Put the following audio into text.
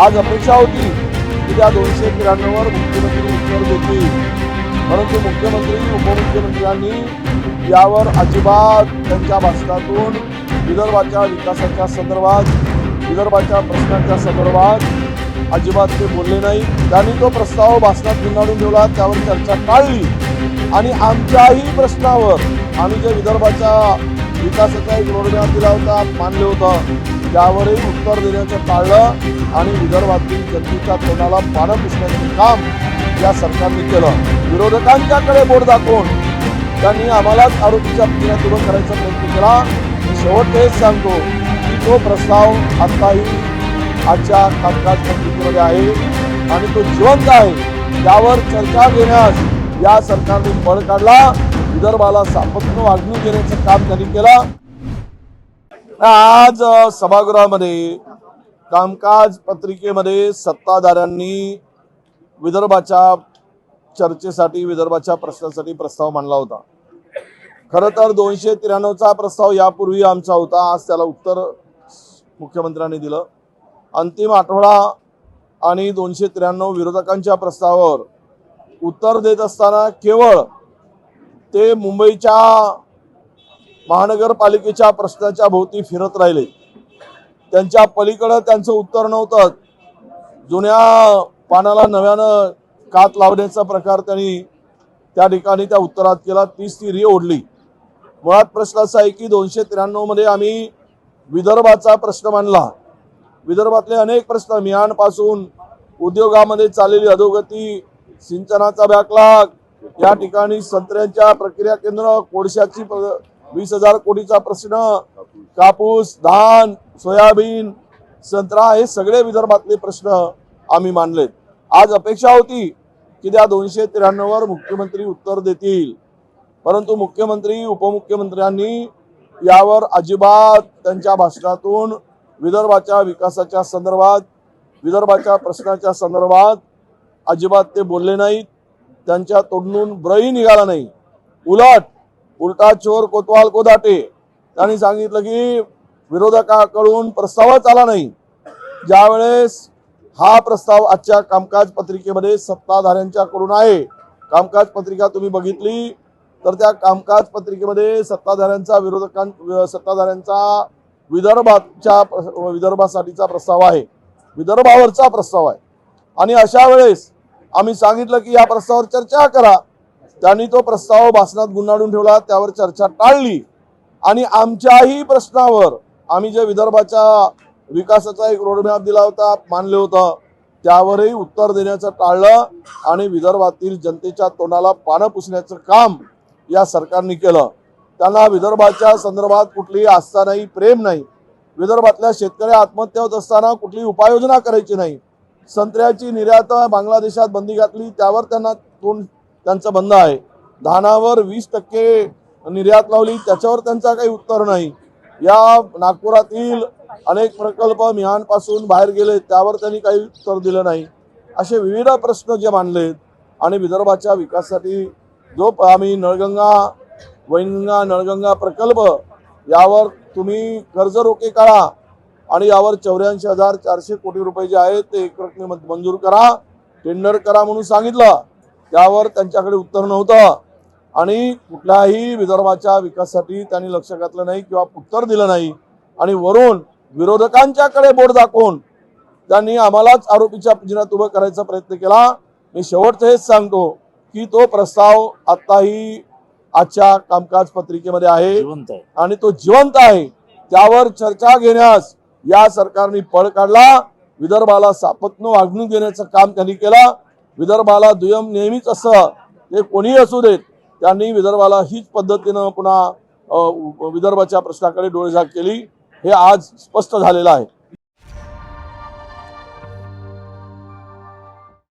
आज अपेक्षा होती की त्या दोनशे त्र्याण्णववर मुख्यमंत्री उत्तर देतील. परंतु मुख्यमंत्री उपमुख्यमंत्र्यांनी यावर अजिबात त्यांच्या भाषणातून विदर्भाच्या विकासाच्या संदर्भात विदर्भाच्या प्रश्नांच्या संदर्भात अजिबात ते बोलले नाही. त्यांनी तो प्रस्ताव भाषणात गुंडाळून ठेवला त्यावर चर्चा टाळली. आणि आमच्याही प्रश्नावर आम्ही जे विदर्भाच्या विकासाचा एक रोडमॅप दिला होता मानले होतं त्यावरही उत्तर देण्याचं टाळलं आणि विदर्भातील जनतेच्या तोंडाला पानं पुसण्याचे काम या सरकारने केलं. विरोधकांच्याकडे बोट दाखवून त्यांनी आम्हालाच आरोपीच्या पिण्यात उभं करायचा प्रयत्न केला. मी शेवट हेच सांगतो की तो प्रस्ताव आत्ताही आजच्या कामकाज पद्धतीमध्ये आहे आणि तो जिवंत आहे. त्यावर चर्चा घेण्यास या सरकारने बळ काढला. विदर्भाला सापत्न वागणूक देण्याचं काम त्यांनी केलं. आज सभागृहामध्ये कामकाज पत्रिकेमध्ये सत्ताधाऱ्यांनी विदर्भाच्या चर्चेसाठी विदर्भाच्या प्रश्नासाठी प्रस्ताव मांडला होता. खरं तर दोनशे त्र्याण्णवचा प्रस्ताव यापूर्वी आमचा होता. आज त्याला उत्तर मुख्यमंत्र्यांनी दिलं. अंतिम आठवडा आणि दोनशे त्र्याण्णव विरोधकांच्या प्रस्तावावर उत्तर देत असताना केवळ ते मुंबईच्या महानगरपालिकेच्या प्रश्नाच्या भोवती फिरत राहिले. त्यांच्या पलीकडं त्यांचं उत्तर नव्हतं. जुन्या पानाला नव्यानं कात लावण्याचा प्रकार त्यांनी त्या ठिकाणी त्या उत्तरात केला. तीच ती री ओढली. मुळात प्रश्न असा आहे की दोनशे त्र्याण्णवमध्ये आम्ही विदर्भाचा प्रश्न मांडला. विदर्भातले अनेक प्रश्न मिहानपासून उद्योगामध्ये चाललेली अधोगती सिंचनाचा बॅकलॉग या ठिकाणी संत्र्यांच्या प्रक्रिया केंद्र कोळशाची प्र- वीस हजार कोटीचा प्रश्न. कापूस धान सोयाबीन संत्रा हे सगळे विदर्भातले प्रश्न आम्ही मानलेत. आज अपेक्षा होती की त्या दोनशे त्र्याण्णववर मुख्यमंत्री उत्तर देतील. परंतु मुख्यमंत्री उपमुख्यमंत्र्यांनी यावर अजिबात त्यांच्या भाषणातून विदर्भाच्या विकासाच्या संदर्भात विदर्भाच्या प्रश्नाच्या संदर्भात अजिबात ते बोलले नाहीत. त्यांच्या तोंडून ब्रही निघाला नाही. उलट उलटा चोर कोतवाल कोदाटे. त्यांनी सांगितलं की विरोधकाकडून प्रस्तावच आला नाही. ज्यावेळेस हा प्रस्ताव आजच्या कामकाज पत्रिकेमध्ये सत्ताधाऱ्यांच्याकडून आहे कामकाज पत्रिका तुम्ही बघितली तर त्या कामकाज पत्रिकेमध्ये सत्ताधाऱ्यांचा विरोधकां सत्ताधाऱ्यांचा विदर्भाच्या विदर्भासाठीचा प्रस्ताव आहे. विदर्भावरचा प्रस्ताव आहे. आणि अशा वेळेस आम्ही सांगितलं की या प्रस्तावावर चर्चा करा. त्यांनी तो प्रस्ताव भाषणात गुंडाळून ठेवला त्यावर चर्चा टाळली. आणि आमच्याही प्रश्नावर आम्ही जे विदर्भाच्या विकासाचा एक रोडमॅप दिला होता मानले होतं त्यावरही उत्तर देण्याचं टाळलं आणि विदर्भातील जनतेच्या तोंडाला पानं पुसण्याचं काम या सरकारने केलं. त्यांना विदर्भाच्या संदर्भात कुठलीही आस्था नाही प्रेम नाही. विदर्भातल्या शेतकरी आत्महत्या होत असताना कुठली उपाययोजना करायची नाही. संत्र्याची निर्यात बांगलादेशात बंदी घातली त्यावर त्यांना तोंड त्यांचं बंद आहे. धानावर वीस टक्के निर्यात लावली त्याच्यावर त्यांचा काही उत्तर नाही. या नागपुरातील अनेक प्रकल्प मिहानपासून बाहेर गेले त्यावर त्यांनी काही उत्तर दिलं नाही. असे विविध प्रश्न जे मांडलेत आणि विदर्भाच्या विकासासाठी जो प- आम्ही नळगंगा वैनगंगा नळगंगा प्रकल्प यावर तुम्ही कर्ज रोखे काढा आणि यावर चौऱ्याऐंशी हजार चारशे कोटी रुपये जे आहेत ते एकरकमी मं- मंजूर करा टेंडर करा म्हणून सांगितलं. त्यावर त्यांच्याकडे उत्तर नव्हतं. आणि कुठल्याही विदर्भाच्या विकासासाठी त्यांनी लक्ष घातलं नाही किंवा उत्तर दिलं नाही. आणि वरून विरोधकांच्याकडे बोट दाखवून त्यांनी आम्हालाच आरोपीच्या पिंजऱ्यात उभं करायचा प्रयत्न केला. मी शेवटचं हेच सांगतो की तो प्रस्ताव आत्ताही आजच्या कामकाज पत्रिकेमध्ये आहे. आणि तो जिवंत आहे. त्यावर चर्चा घेण्यास या सरकारने पळ काढला. विदर्भाला सापत्न वागणूक देण्याचं काम त्यांनी केलं. विदर्भाला दुय्यम नेहमीच असं ते कोणीही असू देत त्यांनी विदर्भाला हीच पद्धतीनं पुन्हा विदर्भाच्या प्रश्नाकडे डोळेझाक केली. हे आज स्पष्ट झालेलं आहे.